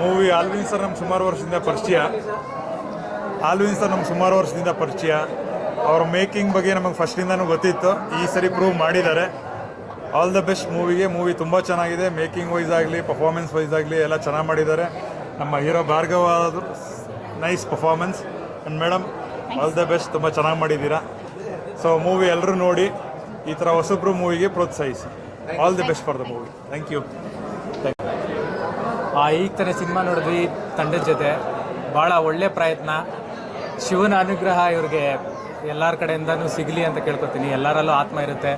Movie Alvin sir ನಮ್ಮ ಸುಮಾರು ವರ್ಷದಿಂದ ಪರಿಚಯ. ಆಲ್ವಿನ್ ಸರ್ ನಮ್ಮ ಸುಮಾರು ವರ್ಷದಿಂದ ಪರಿಚಯ. ಅವ್ರ ಮೇಕಿಂಗ್ ಬಗ್ಗೆ ನಮಗೆ ಫಸ್ಟಿಂದನೂ ಗೊತ್ತಿತ್ತು. ಈ ಸರಿ ಪ್ರೂವ್ ಮಾಡಿದ್ದಾರೆ. ಆಲ್ ದ ಬೆಸ್ಟ್ ಮೂವಿಗೆ. ಮೂವಿ ತುಂಬ ಚೆನ್ನಾಗಿದೆ. ಮೇಕಿಂಗ್ ವೈಸ್ ಆಗಲಿ ಪರ್ಫಾರ್ಮೆನ್ಸ್ ವೈಸ್ ಆಗಲಿ ಎಲ್ಲ ಚೆನ್ನಾಗಿ ಮಾಡಿದ್ದಾರೆ. ನಮ್ಮ hero Bhargava nice performance and madam all the best ತುಂಬ ಚೆನ್ನಾಗಿ ಮಾಡಿದ್ದೀರಾ? ಸೊ ಮೂವಿ ಎಲ್ಲರೂ ನೋಡಿ ಈ ಥರ ಹೊಸಬ್ರು ಮೂವಿಗೆ ಪ್ರೋತ್ಸಾಹಿಸಿ. All the best for the movie thank you ಈಗ ತಾನೇ ಸಿನಿಮಾ ನೋಡಿದ್ವಿ ತಂಡದ ಜೊತೆ. ಭಾಳ ಒಳ್ಳೆ ಪ್ರಯತ್ನ. ಶಿವನ ಅನುಗ್ರಹ ಇವ್ರಿಗೆ ಎಲ್ಲರ ಕಡೆಯಿಂದನೂ ಸಿಗಲಿ ಅಂತ ಕೇಳ್ಕೊತೀನಿ. ಎಲ್ಲರಲ್ಲೂ ಆತ್ಮ ಇರುತ್ತೆ.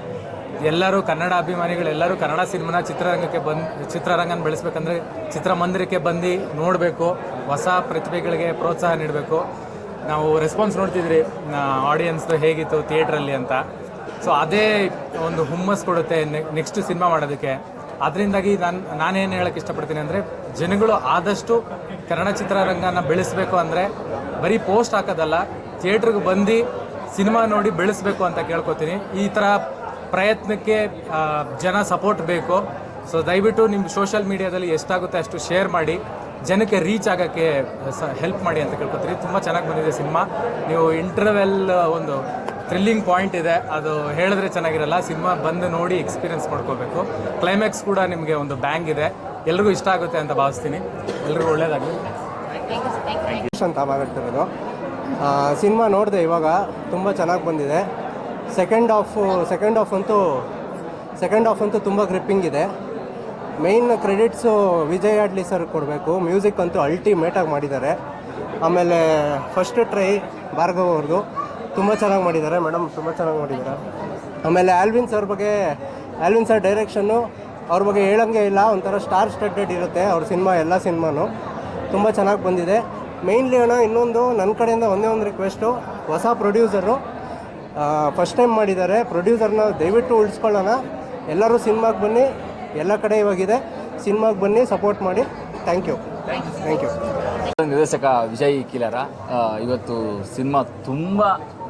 ಎಲ್ಲರೂ ಕನ್ನಡ ಅಭಿಮಾನಿಗಳು, ಎಲ್ಲರೂ ಕನ್ನಡ ಸಿನಿಮಾನ ಚಿತ್ರರಂಗಕ್ಕೆ ಬಂದು, ಚಿತ್ರರಂಗನ ಬೆಳೆಸ್ಬೇಕಂದ್ರೆ ಚಿತ್ರಮಂದಿರಕ್ಕೆ ಬಂದು ನೋಡಬೇಕು. ಹೊಸ ಪ್ರತಿಭೆಗಳಿಗೆ ಪ್ರೋತ್ಸಾಹ ನೀಡಬೇಕು. ನಾವು ರೆಸ್ಪಾನ್ಸ್ ನೋಡ್ತಿದ್ರಿ ಆಡಿಯನ್ಸ್ದು ಹೇಗಿತ್ತು ಥಿಯೇಟ್ರಲ್ಲಿ ಅಂತ. ಸೊ ಅದೇ ಒಂದು ಹುಮ್ಮಸ್ ಕೊಡುತ್ತೆ ನೆಕ್ಸ್ಟ್ ಸಿನಿಮಾ ಮಾಡೋದಕ್ಕೆ. ಅದರಿಂದಾಗಿ ನಾನು ನಾನೇನು ಹೇಳಕ್ಕೆ ಇಷ್ಟಪಡ್ತೀನಿ ಅಂದರೆ ಜನಗಳು ಆದಷ್ಟು ಕನ್ನಡ ಚಿತ್ರರಂಗನ ಬೆಳೆಸಬೇಕು ಅಂದರೆ ಬರೀ ಪೋಸ್ಟ್ ಹಾಕೋದಲ್ಲ, ಥಿಯೇಟ್ರಿಗೆ ಬಂದು ಸಿನಿಮಾ ನೋಡಿ ಬೆಳೆಸಬೇಕು ಅಂತ ಕೇಳ್ಕೊತೀನಿ. ಈ ಥರ ಪ್ರಯತ್ನಕ್ಕೆ ಜನ ಸಪೋರ್ಟ್ ಬೇಕು. ಸೊ ದಯವಿಟ್ಟು ನಿಮ್ಮ ಸೋಷಿಯಲ್ ಮೀಡಿಯಾದಲ್ಲಿ ಎಷ್ಟಾಗುತ್ತೆ ಅಷ್ಟು ಶೇರ್ ಮಾಡಿ. ಜನಕ್ಕೆ ರೀಚ್ ಆಗೋಕ್ಕೆ ಹೆಲ್ಪ್ ಮಾಡಿ ಅಂತ ಕೇಳ್ಕೊತೀನಿ. ತುಂಬ ಚೆನ್ನಾಗಿ ಬಂದಿದೆ ಸಿನಿಮಾ. ನೀವು ಇಂಟರ್ವೆಲ್ ಒಂದು ಥ್ರಿಲ್ಲಿಂಗ್ ಪಾಯಿಂಟ್ ಇದೆ. ಅದು ಹೇಳಿದ್ರೆ ಚೆನ್ನಾಗಿರಲ್ಲ. ಸಿನಿಮಾ ಬಂದು ನೋಡಿ ಎಕ್ಸ್ಪೀರಿಯನ್ಸ್ ಮಾಡ್ಕೋಬೇಕು. ಕ್ಲೈಮ್ಯಾಕ್ಸ್ ಕೂಡ ನಿಮಗೆ ಒಂದು ಬ್ಯಾಂಗ್ ಇದೆ. ಎಲ್ರಿಗೂ ಇಷ್ಟ ಆಗುತ್ತೆ ಅಂತ ಭಾವಿಸ್ತೀನಿ. ಎಲ್ರಿಗೂ ಒಳ್ಳೇದಾಗಲಿ. ಅಂತ ಮಾತಾಡ್ತಿರೋದು ಸಿನಿಮಾ ನೋಡಿದೆ ಇವಾಗ ತುಂಬ ಚೆನ್ನಾಗಿ ಬಂದಿದೆ. ಸೆಕೆಂಡ್ ಹಾಫ್ ಸೆಕೆಂಡ್ ಆಫ್ ಅಂತೂ ಸೆಕೆಂಡ್ ಆಫ್ ಅಂತೂ ತುಂಬ ಗ್ರಿಪ್ಪಿಂಗ್ ಇದೆ. Main credits Vijay Adli sir ಕೊಡಬೇಕು. ಮ್ಯೂಸಿಕ್ ಅಂತೂ ಅಲ್ಟಿಮೇಟಾಗಿ ಮಾಡಿದ್ದಾರೆ. ಆಮೇಲೆ ಫಸ್ಟ್ ಟ್ರೈ ಭಾರ್ಗವ್ ಅವ್ರದ್ದು ತುಂಬ ಚೆನ್ನಾಗಿ ಮಾಡಿದ್ದಾರೆ ಮೇಡಮ್ ತುಂಬ ಚೆನ್ನಾಗಿ ಮಾಡಿದ್ದಾರೆ. ಆಮೇಲೆ ಆಲ್ವಿನ್ ಸರ್ ಬಗ್ಗೆ ಆಲ್ವಿನ್ ಸರ್ ಡೈರೆಕ್ಷನ್ನು ಅವ್ರ ಬಗ್ಗೆ ಹೇಳೋಂಗೆ ಇಲ್ಲ ಒಂಥರ ಸ್ಟಾರ್ ಸ್ಟಡ್ಡೆಡ್ ಇರುತ್ತೆ ಅವ್ರ ಸಿನಿಮಾ ಎಲ್ಲ ಸಿನಿಮಾನು ತುಂಬ ಚೆನ್ನಾಗಿ ಬಂದಿದೆ. ಮೇಯ್ನ್ಲಿ ಅಣ್ಣ ಇನ್ನೊಂದು ನನ್ನ ಕಡೆಯಿಂದ ಒಂದೇ ಒಂದು ರಿಕ್ವೆಸ್ಟು ಹೊಸ ಪ್ರೊಡ್ಯೂಸರು ಫಸ್ಟ್ ಟೈಮ್ ಮಾಡಿದ್ದಾರೆ. ಪ್ರೊಡ್ಯೂಸರ್ನ ದಯವಿಟ್ಟು ಉಳಿಸ್ಕೊಳ್ಳೋಣ. ಎಲ್ಲರೂ ಸಿನಿಮಾಗೆ ಬನ್ನಿ ಎಲ್ಲ ಕಡೆ ಇವಾಗಿದೆ. ಸಿನಿಮಾಗೆ ಬನ್ನಿ ಸಪೋರ್ಟ್ ಮಾಡಿ. ಥ್ಯಾಂಕ್ ಯು ಥ್ಯಾಂಕ್ ಯು ನಿರ್ದೇಶಕ ವಿಜಯ್ ಕಿಲಾರ ಇವತ್ತು ಸಿನಿಮಾ ತುಂಬ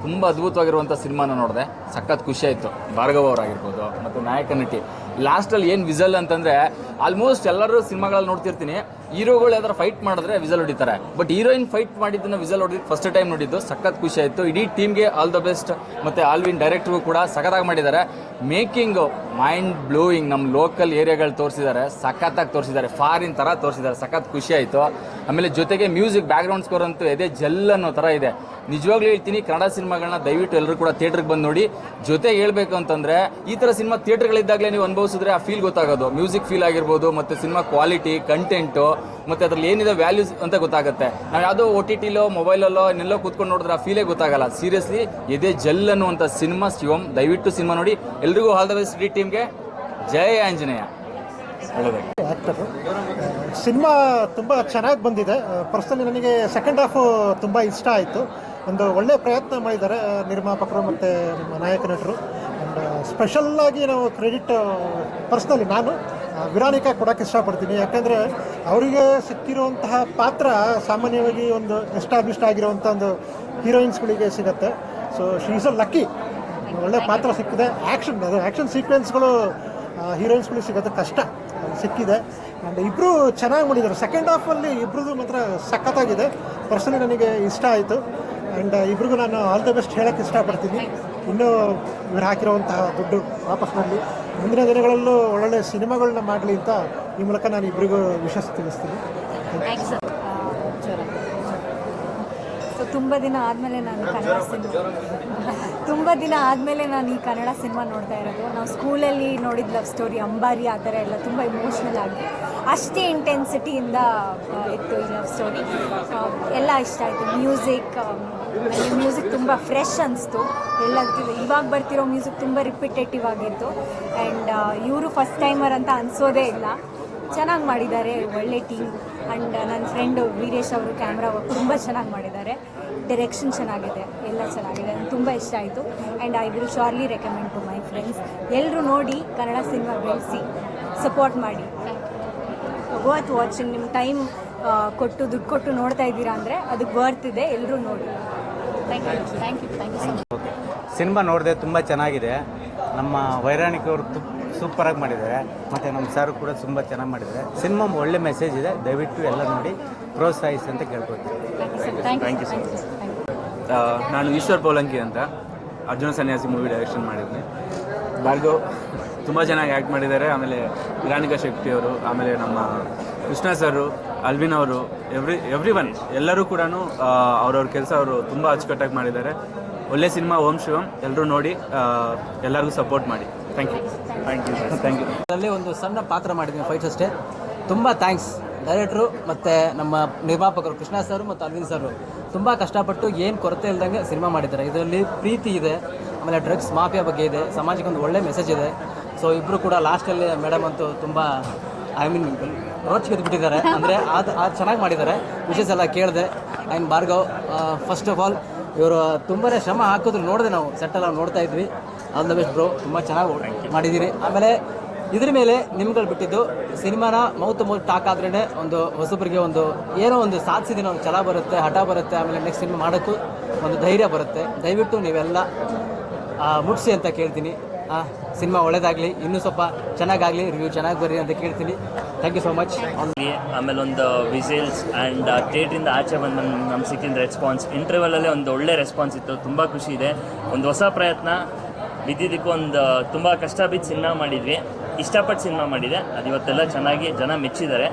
ತುಂಬ ಅದ್ಭುತವಾಗಿರುವಂಥ ಸಿನಿಮಾನ ನೋಡಿದೆ. ಸಖತ್ ಖುಷಿ ಆಯಿತು. ಭಾರ್ಗವ್ ಅವರಾಗಿರ್ಬೋದು ಮತ್ತು ನಾಯಕ ನಟಿ. ಲಾಸ್ಟಲ್ಲಿ ಏನು ವಿಸಲ್ ಅಂತಂದರೆ ಆಲ್ಮೋಸ್ಟ್ ಎಲ್ಲರೂ ಸಿನಿಮಾಗಳಲ್ಲಿ ನೋಡ್ತಿರ್ತೀನಿ. ಹೀರೋಗಳು ಯಾವ್ದಾರು ಫೈಟ್ ಮಾಡಿದ್ರೆ ವಿಸಲ್ ಹೊಡಿತಾರೆ. ಬಟ್ ಹೀರೋಯಿನ್ ಫೈಟ್ ಮಾಡಿದ್ದನ್ನ ವಿಸಲ್ ಹೊಡೆದಿದ್ದು ಫಸ್ಟ್ ಟೈಮ್ ನೋಡಿದ್ದು ಸಖತ್ ಖುಷಿ ಆಯಿತು. ಇಡೀ ಟೀಮ್ಗೆ ಆಲ್ ದ ಬೆಸ್ಟ್ ಮತ್ತು ಆಲ್ವಿನ್ ಡೈರೆಕ್ಟ್ರಿಗೂ ಕೂಡ ಸಖತ್ತಾಗಿ ಮಾಡಿದ್ದಾರೆ. ಮೇಕಿಂಗು ಮೈಂಡ್ ಬ್ಲೋಯಿಂಗ್ ನಮ್ಮ ಲೋಕಲ್ ಏರಿಯಾಗಳು ತೋರಿಸಿದ್ದಾರೆ. ಸಖತ್ತಾಗಿ ತೋರಿಸಿದ್ದಾರೆ. ಫಾರಿನ್ ಥರ ತೋರಿಸಿದ್ದಾರೆ. ಸಖತ್ ಖುಷಿ ಆಯಿತು. ಆಮೇಲೆ ಜೊತೆಗೆ ಮ್ಯೂಸಿಕ್ ಬ್ಯಾಕ್ಗ್ರೌಂಡ್ ಸ್ಕೋರ್ ಅಂತೂ ಎದೆ ಜೆಲ್ ಅನ್ನೋ ಥರ ಇದೆ. ನಿಜವಾಗ್ಲೂ ಹೇಳ್ತೀನಿ, ಕನ್ನಡ ಸಿನಿಮಾಗಳನ್ನ ದಯವಿಟ್ಟು ಎಲ್ಲರೂ ಕೂಡ ಥಿಯೇಟ್ರಿಗೆ ಬಂದು ನೋಡಿ. ಜೊತೆಗೆ ಹೇಳಬೇಕು ಅಂತಂದರೆ, ಈ ಥರ ಸಿನಿಮಾ ಥಿಯೇಟ್ರ್ಗಳಿದ್ದಾಗಲೇ ನೀವು ಅನುಭವಿಸಿದ್ರೆ ಆ ಫೀಲ್ ಗೊತ್ತಾಗೋದು. ಮ್ಯೂಸಿಕ್ ಫೀಲ್ ಆಗಿರ್ಬೋದು, ಮತ್ತು ಸಿನಿಮಾ ಕ್ವಾಲಿಟಿ ಕಂಟೆಂಟು ಮತ್ತು ಅದ್ರಲ್ಲಿ ಏನಿದೆ ವ್ಯಾಲ್ಯೂಸ್ ಅಂತ ಗೊತ್ತಾಗುತ್ತೆ. ನಾವು ಯಾವುದೋ ಒ ಟಿ ಟಿಲೋ ಮೊಬೈಲಲ್ಲೋ ಇನ್ನೆಲ್ಲೋ ಕೂತ್ಕೊಂಡು ನೋಡಿದ್ರೆ ಆ ಫೀಲೇ ಗೊತ್ತಾಗಲ್ಲ. ಸೀರಿಯಸ್ಲಿ ಎದೆ ಜೆಲ್ ಅನ್ನುವಂಥ ಸಿನಿಮಾ ಶಿವಮ್ ದಯವಿಟ್ಟು ಸಿನಿಮಾ ನೋಡಿ. ಎಲ್ರಿಗೂ ಆಲ್ ದ ಬೆಸ್ಟ್ ಇಡೀ ಟೀಮ್ಗೆ. ಜಯ ಆಂಜನೇಯ. ಸಿನಿಮಾ ತುಂಬ ಚೆನ್ನಾಗಿ ಬಂದಿದೆ. ಪರ್ಸನಲಿ ನನಗೆ ಸೆಕೆಂಡ್ ಹಾಫು ತುಂಬ ಇಷ್ಟ ಆಯಿತು. ಒಂದು ಒಳ್ಳೆಯ ಪ್ರಯತ್ನ ಮಾಡಿದ್ದಾರೆ ನಿರ್ಮಾಪಕರು ಮತ್ತು ನಮ್ಮ ನಾಯಕ ನಟರು ಸ್ಪೆಷಲ್ಲಾಗಿ ನಾವು ಕ್ರೆಡಿಟ್ ಪರ್ಸ್ನಲಿ ನಾನು. ಆ, ವಿರಾನಿಕಾ ಕೊಡೋಕ್ಕೆ ಇಷ್ಟಪಡ್ತೀನಿ. ಯಾಕಂದರೆ ಅವರಿಗೆ ಸಿಕ್ಕಿರುವಂತಹ ಪಾತ್ರ ಸಾಮಾನ್ಯವಾಗಿ ಒಂದು ಎಸ್ಟಾಬ್ಲಿಷ್ಡ್ ಆಗಿರುವಂಥ ಒಂದು ಹೀರೋಯಿನ್ಸ್ಗಳಿಗೆ ಸಿಗುತ್ತೆ. So she is a lucky ಒಳ್ಳೆ ಪಾತ್ರ ಸಿಕ್ಕಿದೆ. ಆ್ಯಕ್ಷನ್ ಅದು ಆ್ಯಕ್ಷನ್ ಸೀಕ್ವೆನ್ಸ್ಗಳು ಹೀರೋಯಿನ್ಸ್ಗಳಿಗೆ ಸಿಗೋದು ಕಷ್ಟ. ಸಿಕ್ಕಿದೆ. ಆ್ಯಂಡ್ ಇಬ್ಬರು ಚೆನ್ನಾಗಿ ಮಾಡಿದ್ದಾರೆ. ಸೆಕೆಂಡ್ ಹಾಫಲ್ಲಿ ಇಬ್ರದ್ದು ಮಾತ್ರ ಸಖತ್ತಾಗಿದೆ. ಪರ್ಸನಲಿ ನನಗೆ ಇಷ್ಟ ಆಯಿತು. ಆ್ಯಂಡ್ ಇಬ್ರಿಗೂ ನಾನು ಆಲ್ ದ ಬೆಸ್ಟ್ ಹೇಳೋಕ್ಕೆ ಇಷ್ಟಪಡ್ತೀನಿ. ಇನ್ನೂ ಇವರು ಹಾಕಿರುವಂತಹ ದುಡ್ಡು ವಾಪಸ್ ಮಾಡಲಿ ಮುಂದಿನ ದಿನಗಳಲ್ಲೂ ಒಳ್ಳೊಳ್ಳೆ ಸಿನಿಮಾಗಳನ್ನ ಮಾಡಲಿ ಅಂತ ಈ ಮೂಲಕ ನಾನು ಇಬ್ಬರಿಗೂ ವಿಶ್ವಾಸ ತಿಳಿಸ್ತೀನಿ. ತುಂಬ ದಿನ ಆದಮೇಲೆ ನಾನು ಕನ್ನಡ ಸಿನಿಮಾ ತುಂಬ ದಿನ ಆದಮೇಲೆ ನಾನು ಈ ಕನ್ನಡ ಸಿನಿಮಾ ನೋಡ್ತಾ ಇರೋದು. ನಾವು ಸ್ಕೂಲಲ್ಲಿ ನೋಡಿದ ಲವ್ ಸ್ಟೋರಿ, ಅಂಬಾರಿ, ಆ ಥರ ಎಲ್ಲ ತುಂಬ ಇಮೋಷ್ನಲ್ ಆಗಿ ಅಷ್ಟೇ ಇಂಟೆನ್ಸಿಟಿಯಿಂದ ಇತ್ತು ಈ ಲವ್ ಸ್ಟೋರಿ. ಎಲ್ಲ ಇಷ್ಟ ಆಯಿತು. ಮ್ಯೂಸಿಕ್ ನನಗೆ ಮ್ಯೂಸಿಕ್ ತುಂಬ ಫ್ರೆಶ್ ಅನಿಸ್ತು. ಎಲ್ಲದಕ್ಕಿಂತ ಇವಾಗ ಬರ್ತಿರೋ ಮ್ಯೂಸಿಕ್ ತುಂಬ ರಿಪಿಟೇಟಿವ್ ಆಗಿತ್ತು. ಆ್ಯಂಡ್ ಇವರು ಫಸ್ಟ್ ಟೈಮರ್ ಅಂತ ಅನಿಸೋದೇ ಇಲ್ಲ. ಚೆನ್ನಾಗಿ ಮಾಡಿದ್ದಾರೆ. ಒಳ್ಳೆ ಟೀಮ್ ಆ್ಯಂಡ್ ನನ್ನ ಫ್ರೆಂಡು ವೀರೇಶ್ ಅವರು ಕ್ಯಾಮ್ರಾ ವರ್ಕ್ ತುಂಬ ಚೆನ್ನಾಗಿ ಮಾಡಿದ್ದಾರೆ. ಡೈರೆಕ್ಷನ್ ಚೆನ್ನಾಗಿದೆ. ಎಲ್ಲ ಚೆನ್ನಾಗಿದೆ. ನಂಗೆ ತುಂಬ ಇಷ್ಟ ಆಯಿತು. And I will surely recommend to my friends ಎಲ್ಲರೂ ನೋಡಿ ಕನ್ನಡ ಸಿನಿಮಾ ಬೆಳೆಸಿ ಸಪೋರ್ಟ್ ಮಾಡಿ. ವರ್ತ್ ವಾಚಿಂಗ್ ನಿಮ್ಮ ಟೈಮ್ ಕೊಟ್ಟು ದುಡ್ಡು ಕೊಟ್ಟು ನೋಡ್ತಾ ಇದ್ದೀರಾ ಅಂದರೆ ಅದಕ್ಕೆ ವರ್ತ್ ಇದೆ. ಎಲ್ಲರೂ ನೋಡಿ. Thank you thank you thank you so cinema ನೋಡಿದೆ ತುಂಬ ಚೆನ್ನಾಗಿದೆ. ನಮ್ಮ ವೈರಾಣಿಕವರು ತು ಸೂಪರಾಗಿ ಮಾಡಿದ್ದಾರೆ. ಮತ್ತು ನಮ್ಮ ಸರ್ ಕೂಡ ತುಂಬ ಚೆನ್ನಾಗಿ ಮಾಡಿದ್ದಾರೆ. ಸಿನಿಮಾ ಒಳ್ಳೆ ಮೆಸೇಜ್ ಇದೆ. ದಯವಿಟ್ಟು ಎಲ್ಲ ನೋಡಿ ಪ್ರೋತ್ಸಾಹಿಸಿ ಅಂತ ಕೇಳ್ಕೊತೀನಿ ಥ್ಯಾಂಕ್ ಯು ಸರ್ ನಾನು ಈಶ್ವರ್ ಪೋಲಂಕಿ ಅಂತ ಅರ್ಜುನ ಸನ್ಯಾಸಿ ಮೂವಿ ಡೈರೆಕ್ಷನ್ ಮಾಡಿದ್ದೀನಿ. ಭಾರ್ಗವ್ ತುಂಬ ಚೆನ್ನಾಗಿ ಆ್ಯಕ್ಟ್ ಮಾಡಿದ್ದಾರೆ. ಆಮೇಲೆ ಇರಾನಿಕಾ ಶೆಟ್ಟಿಯವರು ಆಮೇಲೆ ನಮ್ಮ ಕೃಷ್ಣ ಸರು ಅಲ್ವಿನ್ ಅವರು ಎವ್ರಿ ಎವ್ರಿ ಒನ್ ಎಲ್ಲರೂ ಕೂಡ ಅವ್ರವ್ರ ಕೆಲಸ ಅವರು ತುಂಬ ಅಚ್ಚುಕಟ್ಟಾಗಿ ಮಾಡಿದ್ದಾರೆ. ಒಳ್ಳೆ ಸಿನಿಮಾ ಓಂ ಶಿವಂ ಎಲ್ಲರೂ ನೋಡಿ ಎಲ್ಲರಿಗೂ ಸಪೋರ್ಟ್ ಮಾಡಿ. Thank you thank you thank you ಅದರಲ್ಲಿ ಒಂದು ಸಣ್ಣ ಪಾತ್ರ ಮಾಡಿದ್ದೀನಿ ಫೈಟ್ ಅಷ್ಟೇ. ತುಂಬ ಥ್ಯಾಂಕ್ಸ್ ಡೈರೆಕ್ಟ್ರು ಮತ್ತು ನಮ್ಮ ನಿರ್ಮಾಪಕರು ಕೃಷ್ಣ ಸರ್ ಮತ್ತು ಅರವಿಂದ್ ಸರ್. ತುಂಬ ಕಷ್ಟಪಟ್ಟು ಏನು ಕೊರತೆ ಇಲ್ದಂಗೆ ಸಿನಿಮಾ ಮಾಡಿದ್ದಾರೆ. ಇದರಲ್ಲಿ ಪ್ರೀತಿ ಇದೆ, ಆಮೇಲೆ ಡ್ರಗ್ಸ್ ಮಾಫಿಯಾ ಬಗ್ಗೆ ಇದೆ, ಸಮಾಜಕ್ಕೆ ಒಂದು ಒಳ್ಳೆ ಮೆಸೇಜ್ ಇದೆ. ಸೊ ಇಬ್ಬರು ಕೂಡ ಲಾಸ್ಟಲ್ಲಿ ಮೇಡಮ್ ಅಂತೂ ತುಂಬ ಐ ಮೀನ್ ರೋಚಿಗೆ ಬಿಟ್ಟಿದ್ದಾರೆ ಅಂದರೆ ಅದು ಅದು ಚೆನ್ನಾಗಿ ಮಾಡಿದ್ದಾರೆ. ವಿಶೇಷ ಎಲ್ಲ ಕೇಳಿದೆ. And Bhargav first of all ಇವರು ತುಂಬಾ ಶ್ರಮ ಹಾಕಿದ್ರು ನೋಡಿದೆ ನಾವು ಸೆಟ್ಟೆಲ್ಲ ನೋಡ್ತಾ ಇದ್ವಿ. All the best bro. ತುಂಬ ಚೆನ್ನಾಗಿ ಮಾಡಿದ್ದೀರಿ ಆಮೇಲೆ ಇದ್ರ ಮೇಲೆ ನಿಮ್ಗಳು ಬಿಟ್ಟಿದ್ದು ಸಿನಿಮಾನ ಮೌತ್ ಮೌತ್ ಟಾಕ್ ಆದ್ರೇ ಒಂದು ಹೊಸಬರಿಗೆ ಒಂದು ಏನೋ ಒಂದು ಸಾಧಿಸಿದಿನ, ಒಂದು ಛಲ ಬರುತ್ತೆ, ಹಠ ಬರುತ್ತೆ, ಆಮೇಲೆ ನೆಕ್ಸ್ಟ್ ಸಿನಿಮಾ ಮಾಡೋಕ್ಕೂ ಒಂದು ಧೈರ್ಯ ಬರುತ್ತೆ. ದಯವಿಟ್ಟು ನೀವೆಲ್ಲ ಮುಟ್ಸಿ ಅಂತ ಕೇಳ್ತೀನಿ. ಸಿನಿಮಾ ಒಳ್ಳೇದಾಗಲಿ, ಇನ್ನೂ ಸ್ವಲ್ಪ ಚೆನ್ನಾಗಾಗಲಿ ರಿವ್ಯೂ ಚೆನ್ನಾಗಿ ಬರ್ರಿ ಅಂತ ಕೇಳ್ತೀನಿ. ಥ್ಯಾಂಕ್ ಯು ಸೋ ಮಚ್ ಆಮೇಲೆ ಒಂದು ವಿಸಿಲ್ಸ್ ಆ್ಯಂಡ್ ಥಿಯೇಟ್ರಿಂದ ಆಚೆ ಬಂದು ನಮ್ಗೆ ಸಿಕ್ಕಿದ ರೆಸ್ಪಾನ್ಸ್ ಇಂಟರ್ವಲಲ್ಲೇ ಒಂದು ಒಳ್ಳೆ ರೆಸ್ಪಾನ್ಸ್ ಇತ್ತು. ತುಂಬ ಖುಷಿ ಇದೆ. ಒಂದು ಹೊಸ ಪ್ರಯತ್ನ. ಬಿದ್ದಿದ್ದಕ್ಕೂ ಒಂದು ತುಂಬ ಕಷ್ಟ ಬಿದ್ದು ಸಿನಿಮಾ ಮಾಡಿದ್ವಿ. ಇಷ್ಟಪಟ್ಟು ಸಿನಿಮಾ ಮಾಡಿದೆ. ಅದು ಇವತ್ತೆಲ್ಲ ಚೆನ್ನಾಗಿ ಜನ ಮೆಚ್ಚಿದ್ದಾರೆ.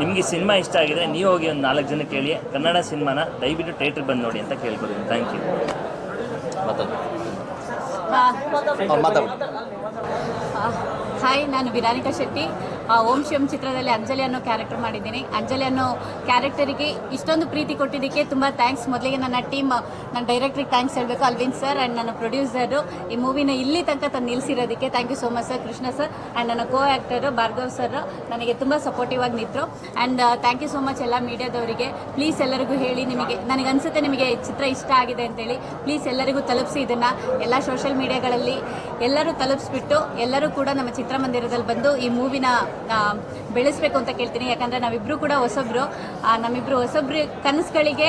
ನಿಮಗೆ ಸಿನಿಮಾ ಇಷ್ಟ ಆಗಿದೆ ನೀವು ಹೋಗಿ ಒಂದು ನಾಲ್ಕು ಜನ ಕೇಳಿ. ಕನ್ನಡ ಸಿನಿಮಾನ ದಯವಿಟ್ಟು ಥಿಯೇಟ್ರಿಗೆ ಬಂದು ನೋಡಿ ಅಂತ ಕೇಳ್ಕೊತೀನಿ. ಥ್ಯಾಂಕ್ ಯು ಹಾಯ್ ನಾನು ವಿರಾನಿಕಾ ಶೆಟ್ಟಿ. ಓಂ ಶಿವಂ ಚಿತ್ರದಲ್ಲಿ ಅಂಜಲಿ ಅನ್ನೋ ಕ್ಯಾರೆಕ್ಟರ್ ಮಾಡಿದ್ದೀನಿ. ಅಂಜಲಿ ಅನ್ನೋ ಕ್ಯಾರೆಕ್ಟರಿಗೆ ಇಷ್ಟೊಂದು ಪ್ರೀತಿ ಕೊಟ್ಟಿದ್ದಕ್ಕೆ ತುಂಬ ಥ್ಯಾಂಕ್ಸ್ ಮೊದಲಿಗೆ ನನ್ನ ಟೀಮ್ ನನ್ನ ಡೈರೆಕ್ಟ್ರಿಗೆ ಥ್ಯಾಂಕ್ಸ್ ಹೇಳಬೇಕು. ಅಲ್ವಿನ್ ಸರ್ ಆ್ಯಂಡ್ ನನ್ನ ಪ್ರೊಡ್ಯೂಸರು ಈ ಮೂವಿನ ಇಲ್ಲಿ ತನಕ ತಂದು ನಿಲ್ಲಿಸಿರೋದಕ್ಕೆ thank you so much sir Krishna sir and ನನ್ನ ಕೋ ಆ್ಯಕ್ಟರು ಭಾರ್ಗವ್ ಸರ್ ನನಗೆ ತುಂಬ ಸಪೋರ್ಟಿವ್ ಆಗಿ ನಿಂತರು. And thank you so much ಎಲ್ಲ ಮೀಡಿಯಾದವರಿಗೆ. ಪ್ಲೀಸ್ ಎಲ್ಲರಿಗೂ ಹೇಳಿ ನಿಮಗೆ, ನನಗೆ ಅನಿಸುತ್ತೆ ನಿಮಗೆ ಚಿತ್ರ ಇಷ್ಟ ಆಗಿದೆ ಅಂತೇಳಿ ಪ್ಲೀಸ್ ಎಲ್ಲರಿಗೂ ತಲುಪಿಸಿ ಇದನ್ನು. ಎಲ್ಲ ಸೋಷಿಯಲ್ ಮೀಡಿಯಾಗಳಲ್ಲಿ ಎಲ್ಲರೂ ತಲುಪಿಸ್ಬಿಟ್ಟು ಎಲ್ಲರೂ ಕೂಡ ನಮ್ಮ ಚಿತ್ರಮಂದಿರದಲ್ಲಿ ಬಂದು ಈ ಮೂವಿನ ಬೆಳೆಸಬೇಕು ಅಂತ ಕೇಳ್ತೀನಿ. ಯಾಕಂದರೆ ನಾವಿಬ್ಬರು ಕೂಡ ಹೊಸಬ್ರು. ನಮ್ಮಿಬ್ಬರು ಹೊಸಬ್ರು ಕನಸುಗಳಿಗೆ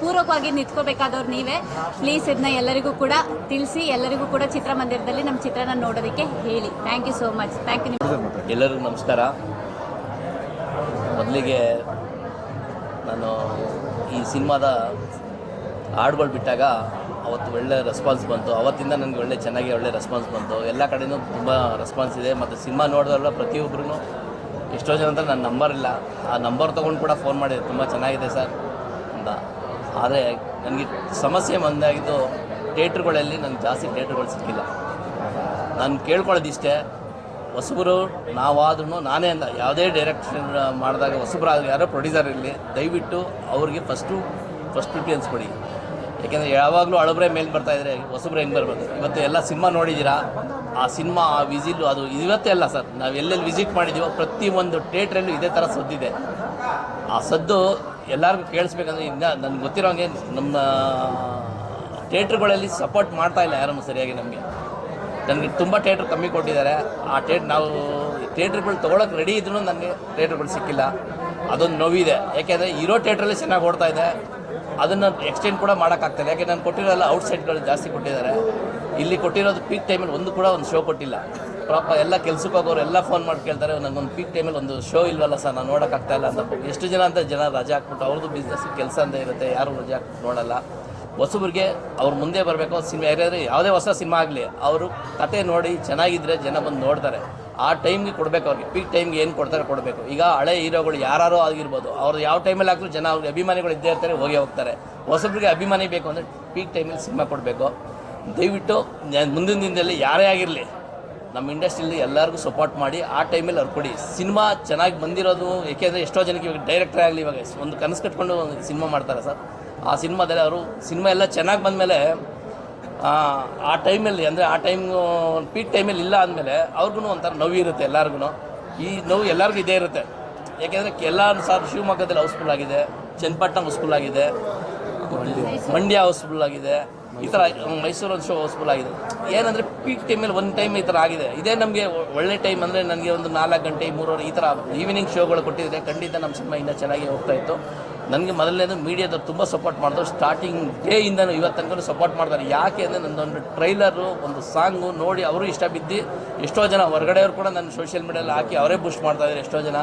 ಪೂರಕವಾಗಿ ನಿಂತ್ಕೋಬೇಕಾದವ್ರು ನೀವೇ. ಪ್ಲೀಸ್ ಇದನ್ನ ಎಲ್ಲರಿಗೂ ಕೂಡ ತಿಳಿಸಿ, ಎಲ್ಲರಿಗೂ ಕೂಡ ಚಿತ್ರಮಂದಿರದಲ್ಲಿ ನಮ್ಮ ಚಿತ್ರನ ನೋಡೋದಕ್ಕೆ ಹೇಳಿ. Thank you so much thank you ಎಲ್ಲರಿಗೂ ನಮಸ್ಕಾರ. ಮೊದಲಿಗೆ ನಾನು ಈ ಸಿನಿಮಾದ ಹಾಡುಗಳು ಬಿಟ್ಟಾಗ ಅವತ್ತು ಒಳ್ಳೆ ರೆಸ್ಪಾನ್ಸ್ ಬಂತು. ಅವತ್ತಿಂದ ನನಗೆ ಒಳ್ಳೆ ಚೆನ್ನಾಗಿ ಒಳ್ಳೆ ರೆಸ್ಪಾನ್ಸ್ ಬಂತು. ಎಲ್ಲ ಕಡೆನೂ ತುಂಬ ರೆಸ್ಪಾನ್ಸ್ ಇದೆ. ಮತ್ತು ಸಿನಿಮಾ ನೋಡಿದ್ರಲ್ಲ ಪ್ರತಿಯೊಬ್ಬರೂ ಎಷ್ಟೋ ಜನ ಅಂದರೆ ನನ್ನ ನಂಬರ್ ಇಲ್ಲ. ಆ ನಂಬರ್ ತೊಗೊಂಡು ಕೂಡ ಫೋನ್ ಮಾಡಿದೆ. ತುಂಬ ಚೆನ್ನಾಗಿದೆ ಸರ್ ಅಂತ. ಆದರೆ ನನಗೆ ಸಮಸ್ಯೆ ಬಂದಾಗಿದ್ದು ಥಿಯೇಟ್ರುಗಳಲ್ಲಿ ನನಗೆ ಜಾಸ್ತಿ ಥಿಯೇಟ್ರುಗಳು ಸಿಕ್ಕಿಲ್ಲ. ನಾನು ಕೇಳ್ಕೊಳ್ಳೋದಿಷ್ಟೇ, ಹೊಸಬರು ನಾವಾದ್ರೂ ನಾನೇ ಅಲ್ಲ ಯಾವುದೇ ಡೈರೆಕ್ಷನ್ ಮಾಡಿದಾಗ ಹೊಸಬರಾದ್ರೆ ಯಾರೋ ಪ್ರೊಡ್ಯೂಸರ್ ಇರಲಿ, ದಯವಿಟ್ಟು ಅವ್ರಿಗೆ ಫಸ್ಟು ಫಸ್ಟ್ ಪ್ರಿಫರೆನ್ಸ್ ಕೊಡಿ. ಯಾಕೆಂದರೆ ಯಾವಾಗಲೂ ಹಳಬ್ರೆ ಮೇಲೆ ಬರ್ತಾ ಇದ್ರೆ ಹೊಸಬ್ರೆ ಹೆಂಗೆ ಬರ್ಬೋದು ಇವತ್ತು ಎಲ್ಲ ಸಿನಿಮಾ ನೋಡಿದ್ದೀರಾ ಆ ಸಿನಿಮಾ, ಆ ವಿಸಿಲು, ಅದು ಇವತ್ತೇ ಅಲ್ಲ ಸರ್. ನಾವು ಎಲ್ಲೆಲ್ಲಿ ವಿಸಿಟ್ ಮಾಡಿದ್ದೀವೋ ಪ್ರತಿಯೊಂದು ಥಿಯೇಟ್ರಲ್ಲೂ ಇದೇ ಥರ ಸದ್ದಿದೆ. ಆ ಸದ್ದು ಎಲ್ಲರಿಗೂ ಕೇಳಿಸ್ಬೇಕಂದ್ರೆ ಇನ್ನು ನನಗೆ ಗೊತ್ತಿರೋಂಗೆ ನಮ್ಮ ಥೇಟ್ರ್ಗಳಲ್ಲಿ ಸಪೋರ್ಟ್ ಮಾಡ್ತಾ ಇಲ್ಲ ಯಾರನ್ನು ಸರಿಯಾಗಿ ನಮಗೆ. ನನಗೆ ತುಂಬ ಥಿಯೇಟ್ರ್ ಕಮ್ಮಿ ಕೊಟ್ಟಿದ್ದಾರೆ. ಆ ಥಿಯೇಟ್ರ್ ನಾವು ಥಿಯೇಟ್ರ್ಗಳು ತೊಗೊಳಕ್ಕೆ ರೆಡಿ ಇದ್ರೂ ನನಗೆ ಥಿಯೇಟ್ರ್ಗಳು ಸಿಕ್ಕಿಲ್ಲ. ಅದೊಂದು ನೋವಿದೆ. ಯಾಕೆಂದರೆ ಇರೋ ಥಿಯೇಟ್ರಲ್ಲಿ ಚೆನ್ನಾಗಿ ಓಡ್ತಾ ಇದೆ. ಅದನ್ನು ಎಕ್ಸ್ಟೆಂಡ್ ಕೂಡ ಮಾಡೋಕ್ಕಾಗ್ತಿಲ್ಲ. ಯಾಕೆ ನಾನು ಕೊಟ್ಟಿರೋಲ್ಲ ಔಟ್ಸೈಡ್ಗಳು ಜಾಸ್ತಿ ಕೊಟ್ಟಿದ್ದಾರೆ. ಇಲ್ಲಿ ಕೊಟ್ಟಿರೋದು ಪೀಕ್ ಟೈಮಲ್ಲಿ ಒಂದು ಕೂಡ ಒಂದು ಶೋ ಕೊಟ್ಟಿಲ್ಲ. ಪ್ರಾಪ ಎಲ್ಲ ಕೆಲ್ಸಕ್ಕೆ ಹೋಗೋರು ಎಲ್ಲ ಫೋನ್ ಮಾಡಿ ಕೇಳ್ತಾರೆ ನನಗೊಂದು ಪೀಕ್ ಟೈಮಲ್ಲಿ ಒಂದು ಶೋ ಇಲ್ವಲ್ಲ ಸರ್, ನಾನು ನೋಡೋಕ್ಕಾಗ್ತಾ ಇಲ್ಲ ಅಂತ. ಎಷ್ಟು ಜನ ಅಂತ ಜನ ರಜೆ ಹಾಕ್ಬಿಟ್ಟು ಅವ್ರದ್ದು ಬಿಸ್ನೆಸ್ ಕೆಲಸ ಅಂತ ಇರುತ್ತೆ, ಯಾರು ರಜೆ ಹಾಕ್ಬಿಟ್ಟು ನೋಡಲ್ಲ. ಹೊಸಬ್ರಿಗೆ ಅವ್ರು ಮುಂದೆ ಬರಬೇಕು, ಸಿನಿಮಾ ಯಾರ್ಯಾರು, ಯಾವುದೇ ಹೊಸ ಸಿನಿಮಾ ಆಗಲಿ, ಅವರು ಕತೆ ನೋಡಿ ಚೆನ್ನಾಗಿದ್ದರೆ ಜನ ಬಂದು ನೋಡ್ತಾರೆ. ಆ ಟೈಮ್ಗೆ ಕೊಡಬೇಕು ಅವ್ರಿಗೆ. ಪೀಕ್ ಟೈಮ್ಗೆ ಏನು ಕೊಡ್ತಾರೆ ಕೊಡಬೇಕು. ಈಗ ಹಳೆ ಹೀರೋಗಳು ಯಾರು ಆಗಿರ್ಬೋದು, ಅವ್ರು ಯಾವ ಟೈಮಲ್ಲಿ ಹಾಕಿದ್ರು ಜನ ಅವ್ರಿಗೆ ಅಭಿಮಾನಿಗಳು ಇದ್ದೇ ಇರ್ತಾರೆ, ಹೋಗಿ ಹೋಗ್ತಾರೆ. ಹೊಸಬ್ರಿಗೆ ಅಭಿಮಾನಿ ಬೇಕು ಅಂದರೆ ಪೀಕ್ ಟೈಮಲ್ಲಿ ಸಿನಿಮಾ ಕೊಡಬೇಕು. ದಯವಿಟ್ಟು ಮುಂದಿನ ದಿನದಲ್ಲಿ ಯಾರೇ ಆಗಿರಲಿ, ನಮ್ಮ ಇಂಡಸ್ಟ್ರಿಯಲ್ಲಿ ಎಲ್ಲರಿಗೂ ಸಪೋರ್ಟ್ ಮಾಡಿ ಆ ಟೈಮಲ್ಲಿ ಅವ್ರು ಕೊಡಿ. ಸಿನಿಮಾ ಚೆನ್ನಾಗಿ ಬಂದಿರೋದು ಏಕೆಂದರೆ ಎಷ್ಟೋ ಜನಕ್ಕೆ ಇವಾಗ ಡೈರೆಕ್ಟರ್ ಆಗಲಿ ಇವಾಗ, ಒಂದು ಕನಸು ಕಟ್ಕೊಂಡು ಒಂದು ಸಿನಿಮಾ ಮಾಡ್ತಾರೆ ಸರ್. ಆ ಸಿನಿಮಾದಲ್ಲಿ ಅವರು, ಸಿನಿಮಾ ಎಲ್ಲ ಚೆನ್ನಾಗಿ ಬಂದಮೇಲೆ ಆ ಟೈಮಲ್ಲಿ, ಅಂದರೆ ಆ ಟೈಮ್, ಪೀಕ್ ಟೈಮಲ್ಲಿ ಇಲ್ಲ ಅಂದಮೇಲೆ ಅವ್ರಿಗೂ ಒಂಥರ ನೋವು ಇರುತ್ತೆ ಎಲ್ಲರಿಗೂ ಈ ನೋವು ಎಲ್ಲರಿಗೂ ಇದೇ ಇರುತ್ತೆ. ಯಾಕೆಂದರೆ ಎಲ್ಲ ಸಾರ್ ಶಿವಮೊಗ್ಗದಲ್ಲಿ ಹೌಸ್ಫುಲ್ ಆಗಿದೆ ಚನ್ನಪಟ್ಟಣ ಹೌಸ್ಫುಲ್ ಆಗಿದೆ, ಮಂಡ್ಯ ಹೌಸ್ಫುಲ್ ಆಗಿದೆ, ಈ ಥರ ಮೈಸೂರು ಒಂದು ಶೋ ಹೌಸ್ಫುಲ್ ಆಗಿದೆ. ಏನಂದರೆ ಪೀಕ್ ಟೈಮಲ್ಲಿ ಒಂದು ಟೈಮ್ ಈ ಥರ ಆಗಿದೆ. ಇದೇ ನಮಗೆ ಒಳ್ಳೆ ಟೈಮ್ ಅಂದರೆ ನನಗೆ ಒಂದು ನಾಲ್ಕು ಗಂಟೆ, ಮೂರುವರೆ ಈ ಥರ ಈವ್ನಿಂಗ್ ಶೋಗಳು ಕೊಟ್ಟಿದ್ರೆ ಖಂಡಿತ ನಮ್ಮ ಸಿನಿಮಾ ಇನ್ನೂ ಚೆನ್ನಾಗಿ ಹೋಗ್ತಾ ಇತ್ತು. ನನಗೆ ಮೊದಲನೇದು ಮೀಡಿಯಾದವ್ರು ತುಂಬ ಸಪೋರ್ಟ್ ಮಾಡಿದ್ರು. ಸ್ಟಾರ್ಟಿಂಗ್ ಡೇಯಿಂದನೂ ಇವತ್ತು ತನಕ ಸಪೋರ್ಟ್ ಮಾಡ್ತಾರೆ. ಯಾಕೆ ಅಂದರೆ ನನ್ನೊಂದು ಟ್ರೈಲರು ಒಂದು ಸಾಂಗು ನೋಡಿ ಅವರು ಇಷ್ಟ ಬಿದ್ದು ಎಷ್ಟೋ ಜನ ಹೊರಗಡೆಯವರು ಕೂಡ ನನ್ನ ಸೋಷಿಯಲ್ ಮೀಡಿಯಲ್ಲಿ ಹಾಕಿ ಅವರೇ ಬೂಸ್ಟ್ ಮಾಡ್ತಾ ಇದ್ದಾರೆ ಎಷ್ಟೋ ಜನ.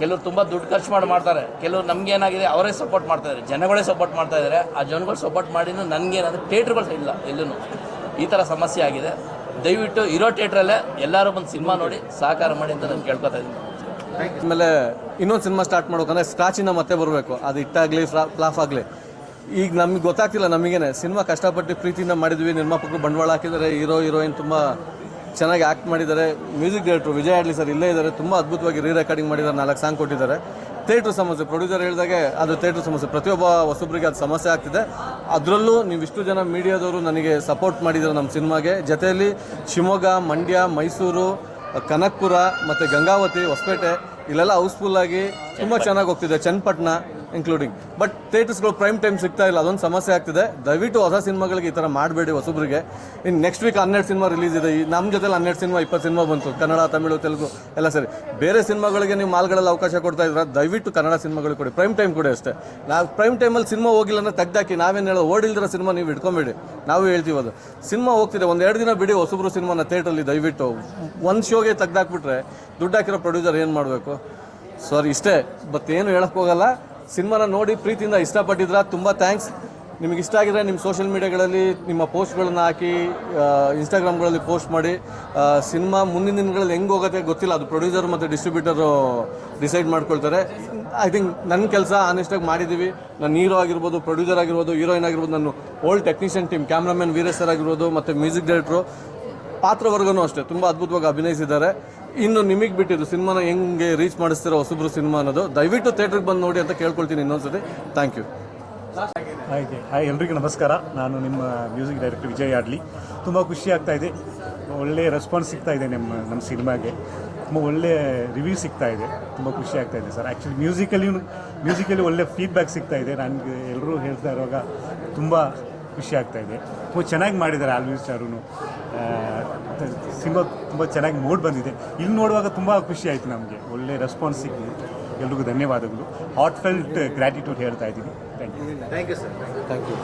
ಕೆಲವರು ತುಂಬ ದುಡ್ಡು ಖರ್ಚು ಮಾಡಿ, ಮಾಡ್ತಾರೆ. ಕೆಲವರು ನಮಗೇನಾಗಿದೆ ಅವರೇ ಸಪೋರ್ಟ್ ಮಾಡ್ತಾ ಇದ್ದಾರೆ ಜನಗಳೇ ಸಪೋರ್ಟ್ ಮಾಡ್ತಾ ಇದ್ದಾರೆ ಆ ಜನಗಳು ಸಪೋರ್ಟ್ ಮಾಡಿನೂ ನನಗೇನಾದ್ರೆ ಥಿಯೇಟ್ರ್ಗಳು ಇಲ್ಲ ಎಲ್ಲೂ ಈ ಥರ ಸಮಸ್ಯೆ ಆಗಿದೆ. ದಯವಿಟ್ಟು ಇರೋ ಥಿಯೇಟ್ರಲ್ಲೇ ಎಲ್ಲರೂ ಬಂದು ಸಿನಿಮಾ ನೋಡಿ ಸಹಕಾರ ಮಾಡಿ ಅಂತ ನಾನು ಕೇಳ್ಕೊತಾ ಇದ್ದೀನಿ. ಆಮೇಲೆ ಇನ್ನೊಂದು ಸಿನಿಮಾ ಸ್ಟಾರ್ಟ್ ಮಾಡ್ಬೇಕಂದ್ರೆ ಸ್ಕ್ರಾಚಿಂದ ಮತ್ತೆ ಬರಬೇಕು. ಅದು ಇಟ್ಟಾಗಲಿ ಫ್ಲಾಫ್ ಆಗಲಿ. ಈಗ ನಮ್ಗೆ ಗೊತ್ತಾಗ್ತಿಲ್ಲ ನಮಗೇನೆ. ಸಿನಿಮಾ ಕಷ್ಟಪಟ್ಟು ಪ್ರೀತಿಯಿಂದ ಮಾಡಿದ್ವಿ, ನಿರ್ಮಾಪಕರು ಬಂಡವಾಳ ಹಾಕಿದ್ದಾರೆ, ಹೀರೋ, ಹೀರೋಯಿನ್ ತುಂಬ ಚೆನ್ನಾಗಿ ಆ್ಯಕ್ಟ್ ಮಾಡಿದ್ದಾರೆ. ಮ್ಯೂಸಿಕ್ ಡೈರೆಕ್ಟ್ರು ವಿಜಯ್ ಆಡ್ಲಿ ಸರ್ ಇಲ್ಲೇ ಇದ್ದಾರೆ. ತುಂಬ ಅದ್ಭುತವಾಗಿ ರೀ ರೆಕಾರ್ಡಿಂಗ್ ಮಾಡಿದ್ದಾರೆ, ನಾಲ್ಕು ಸಾಂಗ್ ಕೊಟ್ಟಿದ್ದಾರೆ. ಥಿಯೇಟ್ರ್ ಸಮಸ್ಯೆ ಪ್ರೊಡ್ಯೂಸರ್ ಹೇಳಿದಾಗೆ ಅದು ಥಿಯೇಟ್ರ್ ಸಮಸ್ಯೆ. ಪ್ರತಿಯೊಬ್ಬ ಹೊಸಬ್ರಿಗೆ ಅದು ಸಮಸ್ಯೆ ಆಗ್ತಿದೆ. ಅದರಲ್ಲೂ ನೀವು ಇಷ್ಟು ಜನ ಮೀಡಿಯಾದವರು ನನಗೆ ಸಪೋರ್ಟ್ ಮಾಡಿದ್ದಾರೆ ನಮ್ಮ ಸಿನಿಮಾಗೆ. ಜೊತೆಯಲ್ಲಿ ಶಿವಮೊಗ್ಗ, ಮಂಡ್ಯ, ಮೈಸೂರು ಕನಕ್ಪುರ ಮತ್ತು ಗಂಗಾವತಿ ಹೊಸಪೇಟೆ ಇಲ್ಲೆಲ್ಲ ಹೌಸ್ಫುಲ್ ಆಗಿ ತುಂಬ ಚೆನ್ನಾಗಿ ಹೋಗ್ತಿದೆ. ಚನ್ನಪಟ್ಟಣ ಇನ್ಕ್ಲೂಡಿಂಗ್ ಬಟ್ ಥಿಯೇಟರ್ಸ್ಗಳು ಪ್ರೈಮ್ ಟೈಮ್ ಸಿಗ್ತಾ ಇಲ್ಲ, ಅದೊಂದು ಸಮಸ್ಯೆ ಆಗ್ತಿದೆ. ದಯವಿಟ್ಟು ಹೊಸ ಸಿನಿಮಾಗಳಿಗೆ ಈ ಥರ ಮಾಡಬೇಡಿ ಹೊಸಬ್ರಿಗೆ. ಇನ್ನು ನೆಕ್ಸ್ಟ್ ವೀಕ್ ಹನ್ನೆರಡು ಸಿನಿಮಾ ರಿಲೀಸ್ ಇದೆ. ಈ ನಮ್ಮ ಜೊತೆಲಿ ಹನ್ನೆರಡು ಸಿನಿಮಾ ಇಪ್ಪತ್ತು ಸಿನಿಮಾ ಬಂತು. ಕನ್ನಡ, ತಮಿಳು, ತೆಲುಗು ಎಲ್ಲ ಸರಿ. ಬೇರೆ ಸಿನಿಮಾಗಳಿಗೆ ನೀವು ಮಾಲ್ಗಳಲ್ಲಿ ಅವಕಾಶ ಕೊಡ್ತಾ ಇದ್ರೆ ದಯವಿಟ್ಟು ಕನ್ನಡ ಸಿನಿಮಾಗಳಿಗೆ ಕೊಡಿ. ಪ್ರೈಮ್ ಟೈಮ್ ಕೊಡಿ ಅಷ್ಟೇ. ನಾವು ಪ್ರೈಮ್ ಟೈಮಲ್ಲಿ ಸಿನಿಮಾ ಹೋಗಿಲ್ಲ ಅಂದರೆ ತೆಗ್ದಾಕಿ. ನಾವೇನು ಹೇಳೋ ಓಡಿಲ್ದಿರೋ ಸಿನಿಮಾ ನೀವು ಇಟ್ಕೊಂಬೇಡಿ. ನಾವು ಹೇಳ್ತೀವಿ ಅದು. ಸಿನಿಮಾ ಹೋಗ್ತಿದೆ. ಒಂದು ಎರಡು ದಿನ ಬಿಡಿ ಹೊಸಬ್ರು ಸಿನಿಮಾನ ಥಿಯೇಟ್ರಲ್ಲಿ ದಯವಿಟ್ಟು. ಒಂದು ಶೋಗೆ ತೆಗ್ದಾಕ್ಬಿಟ್ರೆ ದುಡ್ಡು ಹಾಕಿರೋ ಪ್ರೊಡ್ಯೂಸರ್ ಏನು ಮಾಡಬೇಕು? ಸಾರಿ ಇಷ್ಟೇ. ಬಟ್ ಏನು ಹೇಳಕ್ ಹೋಗಲ್ಲ. ಸಿನಿಮಾನ ನೋಡಿ ಪ್ರೀತಿಯಿಂದ ಇಷ್ಟಪಟ್ಟಿದ್ರ ತುಂಬ ಥ್ಯಾಂಕ್ಸ್ ನಿಮಗೆ ಇಷ್ಟ ಆಗಿದ್ರೆ ನಿಮ್ಮ ಸೋಷಿಯಲ್ ಮೀಡಿಯಾಗಳಲ್ಲಿ ನಿಮ್ಮ ಪೋಸ್ಟ್ಗಳನ್ನ ಹಾಕಿ ಇನ್ಸ್ಟಾಗ್ರಾಮ್ಗಳಲ್ಲಿ ಪೋಸ್ಟ್ ಮಾಡಿ. ಸಿನಿಮಾ ಮುಂದಿನ ದಿನಗಳಲ್ಲಿ ಹೆಂಗೆ ಹೋಗುತ್ತೆ ಗೊತ್ತಿಲ್ಲ. ಅದು ಪ್ರೊಡ್ಯೂಸರ್ ಮತ್ತು ಡಿಸ್ಟ್ರಿಬ್ಯೂಟರು ಡಿಸೈಡ್ ಮಾಡ್ಕೊಳ್ತಾರೆ. ಐ ಥಿಂಕ್ ನನ್ನ ಕೆಲಸ ಆನೆಸ್ಟಾಗಿ ಮಾಡಿದ್ದೀವಿ ನಾನು ಹೀರೋ ಆಗಿರ್ಬೋದು ಪ್ರೊಡ್ಯೂಸರ್ ಆಗಿರ್ಬೋದು ಹೀರೋಯಿನ್ ಆಗಿರ್ಬೋದು, ನಾನು old technician team cameraman Veeresh sir ಆಗಿರ್ಬೋದು, ಮತ್ತು ಮ್ಯೂಸಿಕ್ ಡೈರೆಕ್ಟ್ರು ಪಾತ್ರವರ್ಗನೂ ಅಷ್ಟೇ. ತುಂಬ ಅದ್ಭುತವಾಗಿ ಅಭಿನಯಿಸಿದ್ದಾರೆ. ಇನ್ನು ನಿಮಗೆ ಬಿಟ್ಟಿದ್ದು ಸಿನಿಮಾನ ಹೆಂಗೆ ರೀಚ್ ಮಾಡಿಸ್ತಿರೋ ಹೊಸಬ್ರು ಸಿನಿಮಾ ಅನ್ನೋದು, ದಯವಿಟ್ಟು ಥಿಯೇಟ್ರಿಗೆ ಬಂದು ನೋಡಿ ಅಂತ ಕೇಳ್ಕೊಳ್ತೀನಿ ಇನ್ನೊಂದ್ಸತಿ. ಥ್ಯಾಂಕ್ ಯು ಹಾಯ್ ಹಾಯ್ ಎಲ್ರಿಗೂ ನಮಸ್ಕಾರ. ನಾನು ನಿಮ್ಮ ಮ್ಯೂಸಿಕ್ ಡೈರೆಕ್ಟರ್ ವಿಜಯ್ ಆಡ್ಲಿ. ತುಂಬ ಖುಷಿ ಆಗ್ತಾ ಇದೆ. ಒಳ್ಳೆ ರೆಸ್ಪಾನ್ಸ್ ಸಿಗ್ತಾ ಇದೆ ನಮ್ಮ ನಮ್ಮ ಸಿನಿಮಾಗೆ. ತುಂಬ ಒಳ್ಳೆ ರಿವ್ಯೂ ಸಿಗ್ತಾ ಇದೆ. ತುಂಬ ಖುಷಿ ಆಗ್ತಾ ಇದೆ ಸರ್. ಆ್ಯಕ್ಚುಲಿ ಮ್ಯೂಸಿಕಲ್ಲಿ ಮ್ಯೂಸಿಕಲ್ಲಿ ಒಳ್ಳೆ ಫೀಡ್ಬ್ಯಾಕ್ ಸಿಗ್ತಾ ಇದೆ. ನನಗೆ ಎಲ್ಲರೂ ಹೇಳ್ತಾ ಇರುವಾಗ ತುಂಬ ಖುಷಿ ಆಗ್ತಾ ಇದೆ. ತುಂಬ ಚೆನ್ನಾಗಿ ಮಾಡಿದ್ದಾರೆ ಆಲ್ವೀಸ್ ಸ್ಟಾರೂ ಸಿನಿಮಾ ತುಂಬ ಚೆನ್ನಾಗಿ ಮೂಡ್ ಬಂದಿದೆ. ಇಲ್ಲಿ ನೋಡುವಾಗ ತುಂಬ ಖುಷಿ ಆಯಿತು ನಮಗೆ. ಒಳ್ಳೆ ರೆಸ್ಪಾನ್ಸ್ ಸಿಕ್ಕಿದೆ. ಎಲ್ರಿಗೂ ಧನ್ಯವಾದಗಳು. ಹಾಟ್ ಫೆಲ್ಟ್ ಗ್ರ್ಯಾಟಿಟ್ಯೂಡ್ ಹೇಳ್ತಾ ಇದ್ದೀನಿ. Thank you sir thank you